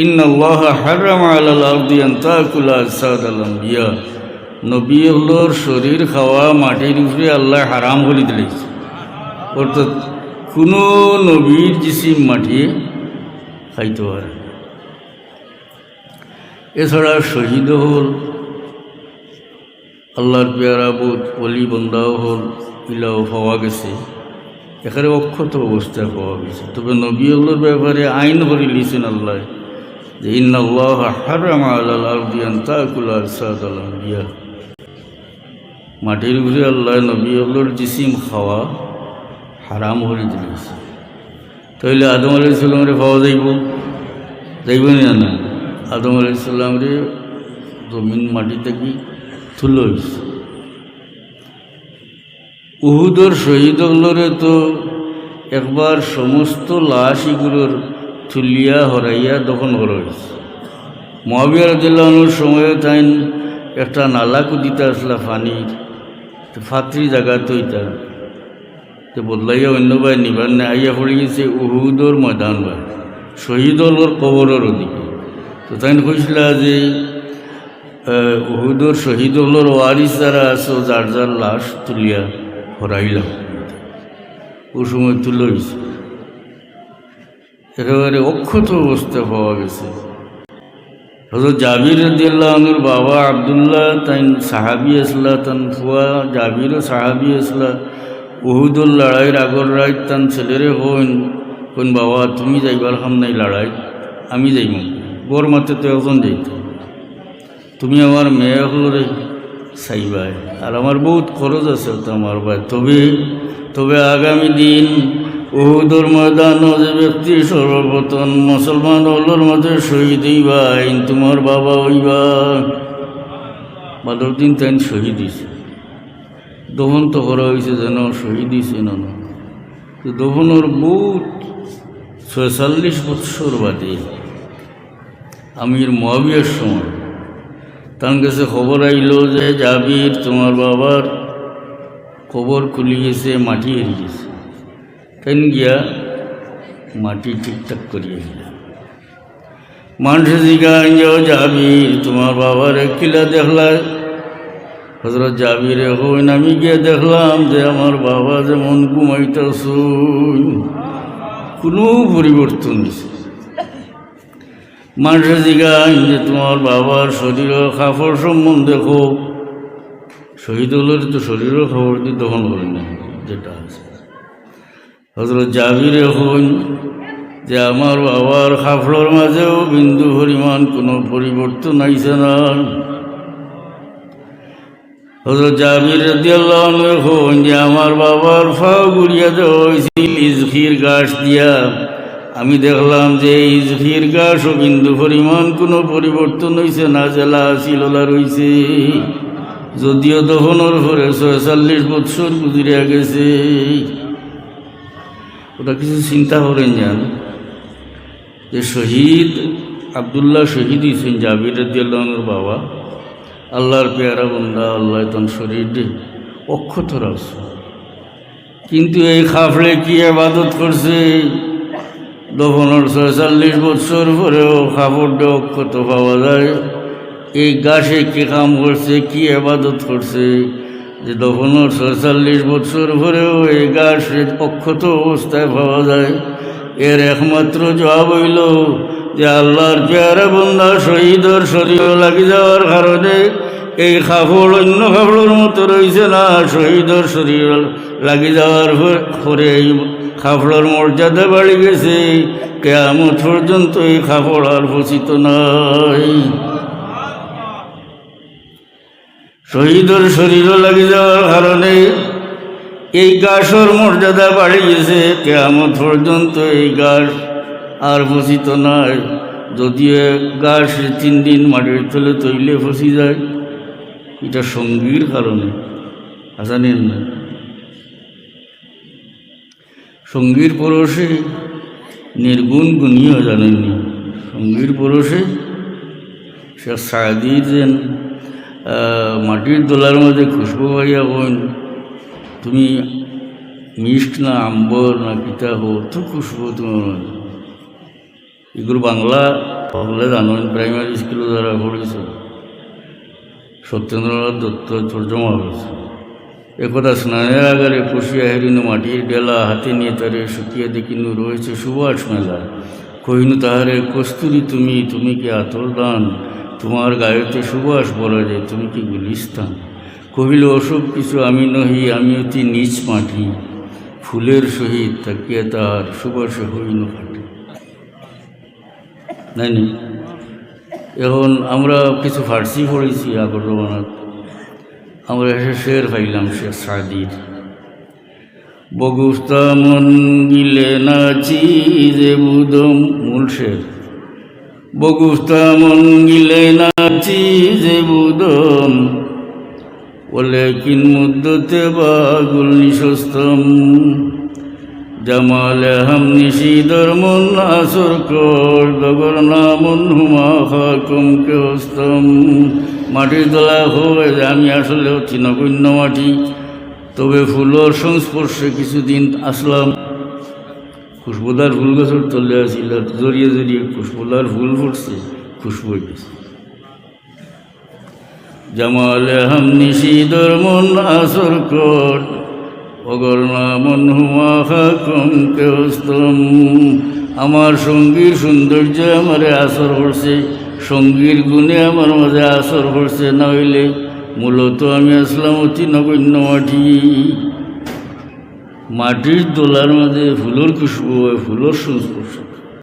In আল্লাহ হারাম আলাল আরদি আন তাকুলা আসাদ আল নবী হলোর শরীর খাওয়া মাটির উপরে আল্লাহ হারাম করে দিলেছে অর্থাৎ কোনো নবীর জিসিম মাটিয়ে খাইতে পারে এছাড়া শহীদ হল, আল্লাহর পেয়ারা বোধ অলি বন্দাও হল, ইলাও পাওয়া গেছে। এখানে অক্ষত অবস্থায় পাওয়া গেছে। তবে নবী হলোর ব্যাপারে আইন করে লিছেন আল্লাহ। যে ইন আল্লাহ হারাম আলাল আরদি আন তাকুলা আসাদ আল আম্বিয়া মাটির উপরে আল্লাহ নবী হলোর জিসিম খাওয়া হারাম করে দিয়েছে। তাহলে আদম আলাই সাল্লামরে পাওয়া যাইব? যাইব না না। আদম আলাই সাল্লামরে জমিন মাটি থেকে তুলে হয়েছে উহুদর শহীদ তো একবার সমস্ত লাশ এগুলোর তুলিয়া হরাইয়া দখল করা হয়েছে মহাবিয়া রাজিল্লাহর সময়ে তাই একটা নালা কুদিতে আসলা পানির তো ফাত্রি জায়গা তো এটা তো বদলাইয়া অন্য ভাই নিবার না আইয়া পড়ে গেছে উহুদর ময়দান ভাই, শহীদ হলর কবরের ওদিকে। তো তাই কইছিল যে উহুদর শহীদ হলর ওয়ারিস যারা আছে, যার যার লাশ তুলিয়া হরাইলাম। ও সময় তুলে হয়েছে একেবারে অক্ষত অবস্থা পাওয়া গেছে। হজরত জাবির রদিয়াল্লাহর বাবা আবদুল্লাহ তাইন সাহাবি আসলা তান ফুয়া, জাবিরও সাহাবি আসলা, উহুদুল লড়াইয়ের আগর রায় তান ছেলেরে হইন কোন বাবা, তুমি যাইবার হাম নাই লড়াই, আমি যাইব গোর মাতে তো এখন যাইত। তুমি আমার মেয়ে হলরে চাইবাই। আর আমার বহুত খরচ আছে তো আমার ভাই। তবে তবে আগামী দিন উহুদুর ময়দান যে ব্যক্তি সর্বপ্রথম মুসলমান হলোর মধ্যে শহীদ হইবা আইন তোমার বাবা হইবা। বাদর দিন তাই শহীদ হয়েছে দহন তো করা হয়েছে যেন শহীদ হয়েছে না দহনের বহুত ছয়চল্লিশ বৎসর বাদে আমির মহাবিয়ার সময় তার কাছে খবর আইলো যে জাবির তোমার বাবার কবর খুলি গেছে, মাটি এড়িয়ে তাই গিয়া মাটি ঠিকঠাক করিয়ে গেল মানুষে জিগাই যাও জাবির, তোমার বাবার কিলা দেখলা হজরত জাবিরে হইন, আমি গিয়ে দেখলাম যে, আমার বাবা যেমন ঘুমাইতেছুন কোনো পরিবর্তন দিছে মানুষের জিগাই যে, তোমার বাবার শরীরের কাপড় সম্বন্ধে খুব? শহীদ হলের তো শরীরের খবর দিয়ে দহন করে না, যেটা আছে। হজরত জাবিরে হইন যে আমার বাবার কাপড়ের মাঝেও বিন্দু পরিমাণ কোনো পরিবর্তন আইছে না। হজরত জাবির হইন যে আমার বাবার ফাও গুড়িয়া দেওয়া ইজখির গাছ দিয়া। আমি দেখলাম যে ইজখির গাছ ও বিন্দু পরিমাণ কোনো পরিবর্তন হয়েছে না, জেলা শিললা রয়েছে যদিও দহনের পরে ছয়চল্লিশ বৎসর গুজরিয়া গেছে। ওটা কিছু চিন্তা করেন যান। যে শহীদ, আবদুল্লাহ শহীদ হয়েছেন জাবির রাদিয়াল্লাহর বাবা। আল্লাহর পেয়ারা বন্দা আল্লাহ তন শরীর অক্ষত রাখছে কিন্তু এই খাফড়ে কি আবাদত করছে? দফনের ছয়চল্লিশ বছর পরেও খাফড়টা অক্ষত পাওয়া যায়। এই গাছে কি কাম করছে, কি আবাদত করছে? যে দফনের ছয়চল্লিশ বছর পরেও এই গাছ অক্ষত অবস্থায় পাওয়া যায়। এর একমাত্র জবাব হইল যে আল্লাহর পেয়ারা বন্ধা শহীদর শরীর লাগি যাওয়ার কারণে এই খাফড় অন্য কাপড়ের মতো রয়েছে না শহীদর শরীর লাগি যাওয়ার পরে এই কাপড়ের মর্যাদা বাড়ি গেছে। কেয়ামত পর্যন্ত এই কাপড় আর ভূষিত নাই। শহীদর শরীর লাগি যাওয়ার কারণে এই গাছর মর্যাদা বাড়ি গেছে কেয়ামত পর্যন্ত এই গাছ আর ফসিত নয় যদিও গাছ তিন দিন মাটির তলে তৈলে ফসি যায়, এটা সঙ্গীর কারণে। জানেন না। সঙ্গীর পরশে নির্গুণ গুণীয় জানেননি। সঙ্গীর পরশে সে সাদি যেন মাটির দোলার মধ্যে খুশবু পাইয়া বোন, তুমি মিষ্ট না আম্বর না পিতা হো, তো খুশবু তোমার মধ্যে। এগুলো বাংলা, বলে জানুন প্রাইমারি স্কুলে যারা পড়েছে, সত্যেন্দ্রনাথ দত্ত তর্জমা হয়েছে একথা স্নানের আগারে কষিয়া হেরিনু মাটির ডেলা হাতে নিয়ে তারে শুকিয়ে দেখিনু রয়েছে সুবাস মেলা। কহিনু তাহারে, কস্তুরি তুমি তুমি কি আতর দান? তোমার গায়েতে সুবাস বলা যায় তুমি কি গুলিস্তান? কহিল, ওসব কিছু আমি নহি, আমি অতি নিচ মাটি। ফুলের সহিত তাকিয়ে তাহার সুবাসে হইন ফাটে নাই এখন আমরা কিছু ফার্সি পড়েছি আগর রমানাথ আমরা এসে শের পাইলাম সে সাদির। বগুস্তা মন গিলে নাচি যে বুদম মূল শের। বগুস্তা মন গিলে নাচি যে বুদম ولكن مدت باغل নিশস্তম জামালে হাম নিশিদর মন আসর কর গগর নামন হুমা খাকুম কে হস্তম মাটির দলা হয়ে যে আমি আসলে হচ্ছি নগণ্য মাটি তবে ফুলর সংস্পর্শে কিছুদিন আসলাম খুশবুদার ফুল গাছের তলে আসিল, জড়িয়ে জড়িয়ে খুশবুদার ফুল ফুটছে খুশবু গেছে। জামাল হাম নিশিদর মন আসর কোট অগর মন হুমা খাকুম কেস্তম আমার সঙ্গীর সৌন্দর্য আমারে আসর করছে, সঙ্গীর গুণে আমার মাঝে আসর করছে না হইলে মূলত আমি আসলাম অতি নগণ্য মাটি। মাটির দোলার মধ্যে ফুলের খুশবু হয় ফুলের সংস্পর্শ।